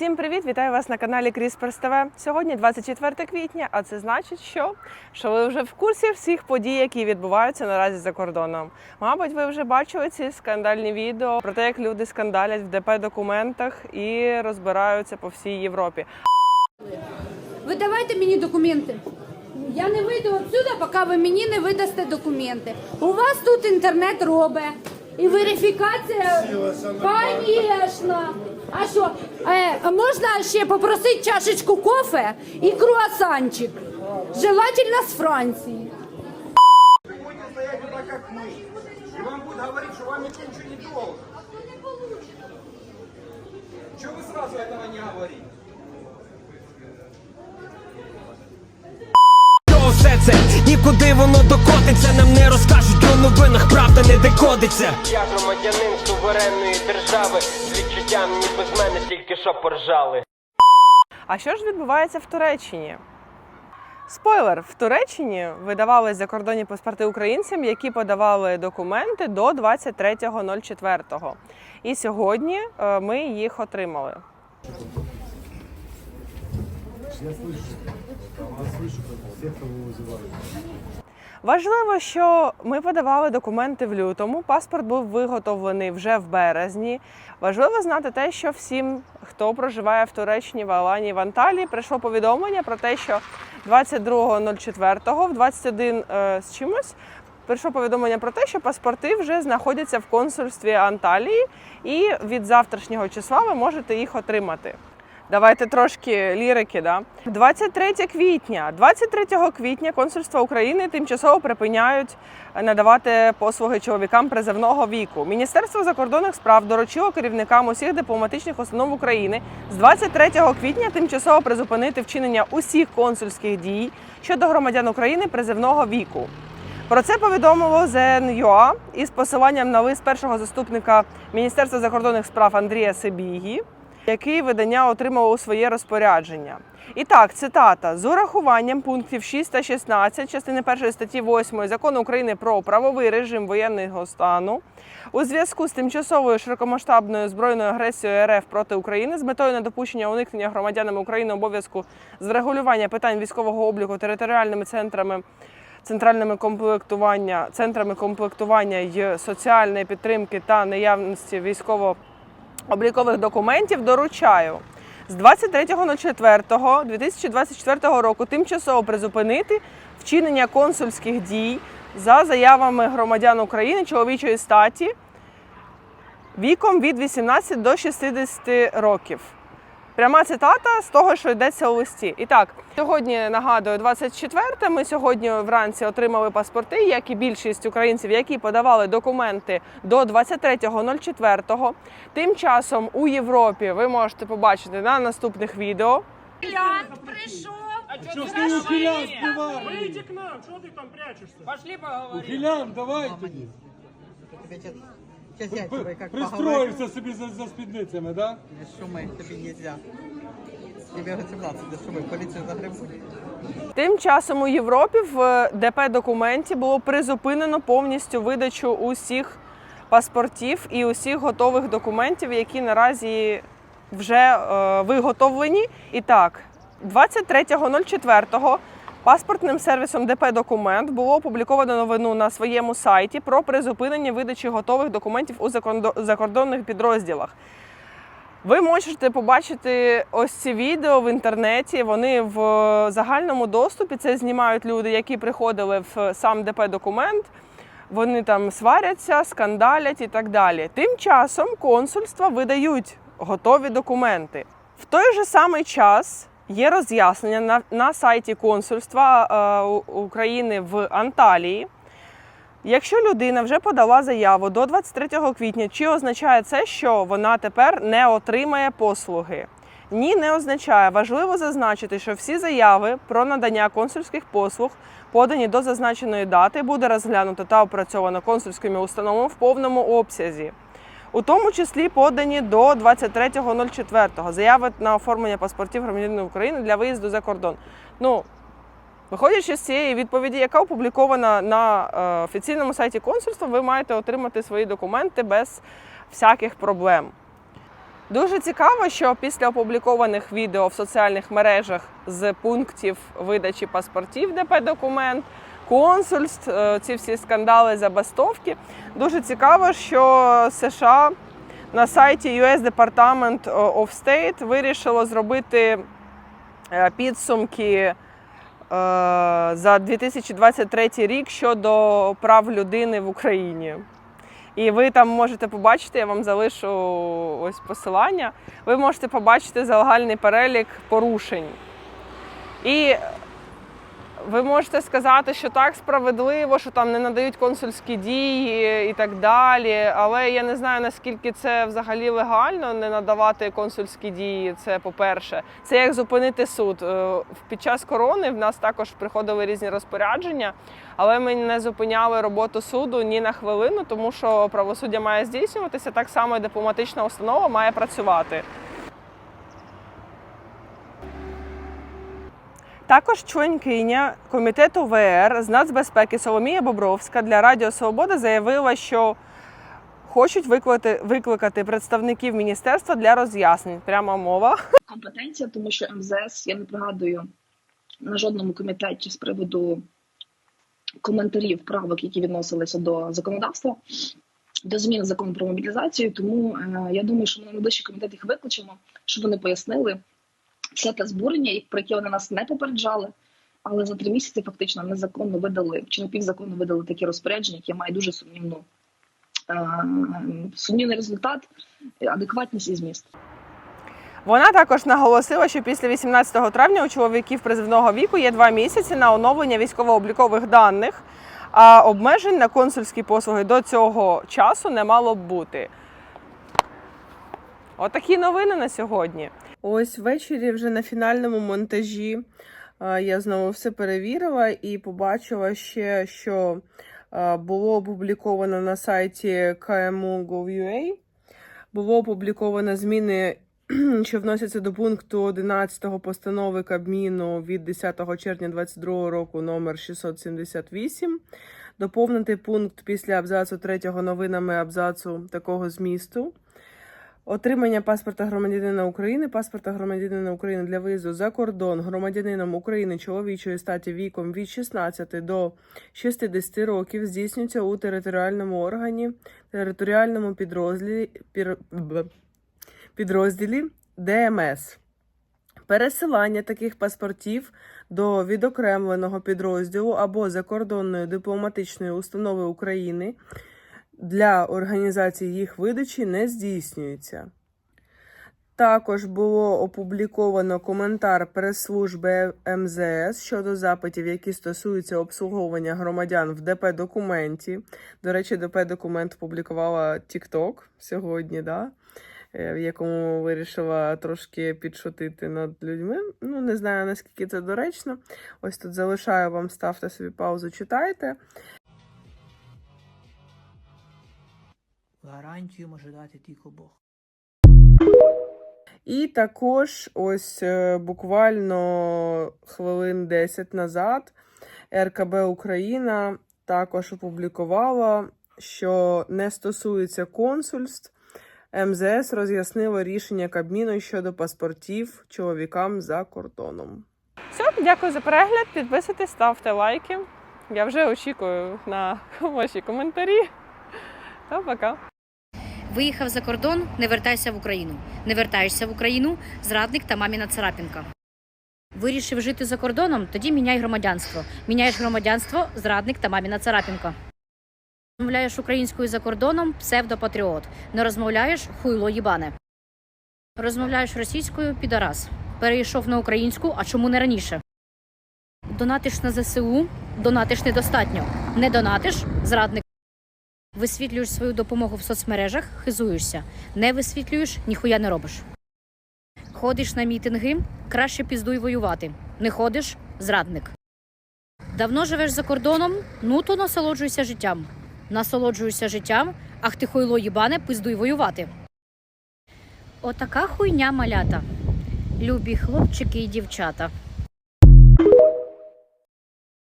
Всім привіт! Вітаю вас на каналі Кріспер ТВ. Сьогодні 24 квітня, а це значить, що? що ви вже в курсі всіх подій, які відбуваються наразі за кордоном. Мабуть, ви вже бачили ці скандальні відео про те, як люди скандалять в ДП документах і розбираються по всій Європі. Видавайте мені документи. Я не вийду отсюда, поки ви мені не видасте документи. У вас тут інтернет робить. І верифікація, звісно. А що, е, можна ще попросити чашечку кофе і круасанчик? Желательно з Франції. будете стоять так, как мы. И вам будут говорить, что вам никто не должен. Це нікуди воно докотиться, нам не розкажуть у новинах, правда не декодиться. Я громадянин суверенної держави з відчуттям, ніби з мене тільки що поржали. А що ж відбувається в Туреччині? Спойлер, в Туреччині видавали закордонні паспорти українцям, які подавали документи до 23.04. І сьогодні е, ми їх отримали. Важливо, що ми подавали документи в лютому. Паспорт був виготовлений вже в березні. Важливо знати те, що всім, хто проживає в Туреччині, в Алані, в Анталії, прийшло повідомлення про те, що 22.04 в 21 е, з чимось. Прийшло повідомлення про те, що паспорти вже знаходяться в консульстві Анталії, і від завтрашнього числа ви можете їх отримати. Давайте трошки лірики. Да? 23 квітня. 23 квітня консульства України тимчасово припиняють надавати послуги чоловікам призовного віку. Міністерство закордонних справ доручило керівникам усіх дипломатичних установ України з 23 квітня тимчасово призупинити вчинення усіх консульських дій щодо громадян України призовного віку. Про це повідомило ЗНЮА із посиланням на лист першого заступника Міністерства закордонних справ Андрія Себігі, який видання отримало у своє розпорядження. І так, цитата: з урахуванням пунктів 6 та 16 частини 1 статті 8 закону України про правовий режим воєнного стану у зв'язку з тимчасовою широкомасштабною збройною агресією РФ проти України з метою недопущення уникнення громадянами України обов'язку з врегулювання питань військового обліку територіальними центрами центральними комплектування, центрами комплектування й соціальної підтримки та наявності військово-облікових документів доручаю з 23.04.2024 року тимчасово призупинити вчинення консульських дій за заявами громадян України чоловічої статі віком від 18 до 60 років. Пряма цитата з того, що йдеться у листі. І так, сьогодні нагадую, 24 Ми сьогодні вранці отримали паспорти, як і більшість українців, які подавали документи до 23.04. Тим часом у Європі ви можете побачити на наступних відео. Что ж ты ухилян сбиваешь? Выйди к нам, что ты там прячешься? Пошли поговорим. Ухилян, давай тоді. Сейчас я тебе как поговорю. Пристроївся собі за, за спідницями, да? Не шуми, тобі нельзя. Тебе 18, не шуми, поліцію загребуть. Тим часом у Європі в ДП документі було призупинено повністю видачу усіх паспортів і усіх готових документів, які наразі вже е, виготовлені. І так, 23.04 паспортним сервісом ДП Документ було опубліковано новину на своєму сайті про призупинення видачі готових документів у закордонних підрозділах. Ви можете побачити ось ці відео в інтернеті. Вони в загальному доступі. Це знімають люди, які приходили в сам ДП документ. Вони там сваряться, скандалять і так далі. Тим часом консульства видають готові документи. В той же самий час є роз'яснення на, на сайті консульства е, України в Анталії. Якщо людина вже подала заяву до 23 квітня, чи означає це, що вона тепер не отримає послуги? Ні, не означає. Важливо зазначити, що всі заяви про надання консульських послуг, подані до зазначеної дати, буде розглянуто та опрацьовано консульськими установами в повному обсязі. У тому числі подані до 23.04 заяви на оформлення паспортів громадянина України для виїзду за кордон. Ну, Виходячи з цієї відповіді, яка опублікована на е, офіційному сайті консульства, ви маєте отримати свої документи без всяких проблем. Дуже цікаво, що після опублікованих відео в соціальних мережах з пунктів видачі паспортів ДП документ, консульств, е, ці всі скандали, забастовки. Дуже цікаво, що США на сайті US Department of State вирішило зробити е, підсумки е, за 2023 рік щодо прав людини в Україні. І ви там можете побачити, я вам залишу ось посилання. Ви можете побачити загальний перелік порушень. І ви можете сказати, що так справедливо, що там не надають консульські дії і так далі. Але я не знаю наскільки це взагалі легально не надавати консульські дії. Це по-перше, це як зупинити суд. Е, Під час корони в нас також приходили різні розпорядження, але ми не зупиняли роботу суду ні на хвилину, тому що правосуддя має здійснюватися так само, і дипломатична установа має працювати. Також членкиня комітету ВР з нацбезпеки Соломія Бобровська для Радіо Свобода заявила, що хочуть викликати, викликати представників міністерства для роз'яснень. Пряма мова. компетенція, тому що МЗС, я не пригадую на жодному комітеті з приводу коментарів правок, які відносилися до законодавства, до змін закону про мобілізацію. Тому е, я думаю, що ми на найближчий комітет їх викличемо, щоб вони пояснили все те збурення, про яке вони нас не попереджали. Але за три місяці фактично незаконно видали чи напівзаконно видали такі розпорядження, які мають дуже сумнівну е, сумнівний результат, адекватність і зміст. Вона також наголосила, що після 18 травня у чоловіків призивного віку є два місяці на оновлення військово-облікових даних, а обмежень на консульські послуги до цього часу не мало б бути. Отакі новини на сьогодні. Ось ввечері вже на фінальному монтажі я знову все перевірила і побачила ще, що було опубліковано на сайті KMU.gov.ua. Було опубліковано зміни, що вносяться до пункту 11 постанови Кабміну від 10 червня 2022 року номер 678. Доповнити пункт після абзацу 3 новинами абзацу такого змісту. Отримання паспорта громадянина України, паспорта громадянина України для виїзду за кордон громадянином України чоловічої статі віком від 16 до 60 років здійснюється у територіальному органі, територіальному підрозділі, підрозділі ДМС. Пересилання таких паспортів до відокремленого підрозділу або закордонної дипломатичної установи України для організації їх видачі не здійснюється. Також було опубліковано коментар прес-служби МЗС щодо запитів, які стосуються обслуговування громадян в ДП документі. До речі, ДП документ публікувала TikTok сьогодні, да? е, в якому вирішила трошки підшутити над людьми. Ну, не знаю наскільки це доречно. Ось тут залишаю вам, ставте собі паузу, читайте. Гарантію може дати тільки Бог. І також ось е, буквально хвилин 10 назад РКБ Україна також опублікувала, що не стосується консульств. МЗС роз'яснило рішення Кабміну щодо паспортів чоловікам за кордоном. Все, дякую за перегляд. Підписуйтесь, ставте лайки. Я вже очікую на ваші коментарі. Та пока. Виїхав за кордон, не вертайся в Україну. Не вертаєшся в Україну, зрадник та маміна царапінка. Вирішив жити за кордоном, тоді міняй громадянство. Міняєш громадянство, зрадник та маміна царапінка. Розмовляєш українською за кордоном, псевдопатріот. Не розмовляєш хуйло їбане. Розмовляєш російською підарас. Перейшов на українську, а чому не раніше? Донатиш на ЗСУ, донатиш недостатньо. Не донатиш зрадник. Висвітлюєш свою допомогу в соцмережах, хизуєшся. Не висвітлюєш, ніхуя не робиш. Ходиш на мітинги, краще піздуй воювати. Не ходиш зрадник. Давно живеш за кордоном, ну то насолоджуйся життям. Насолоджуйся життям, ах ти хуйло їбане, пиздуй воювати. Отака хуйня малята. Любі хлопчики і дівчата.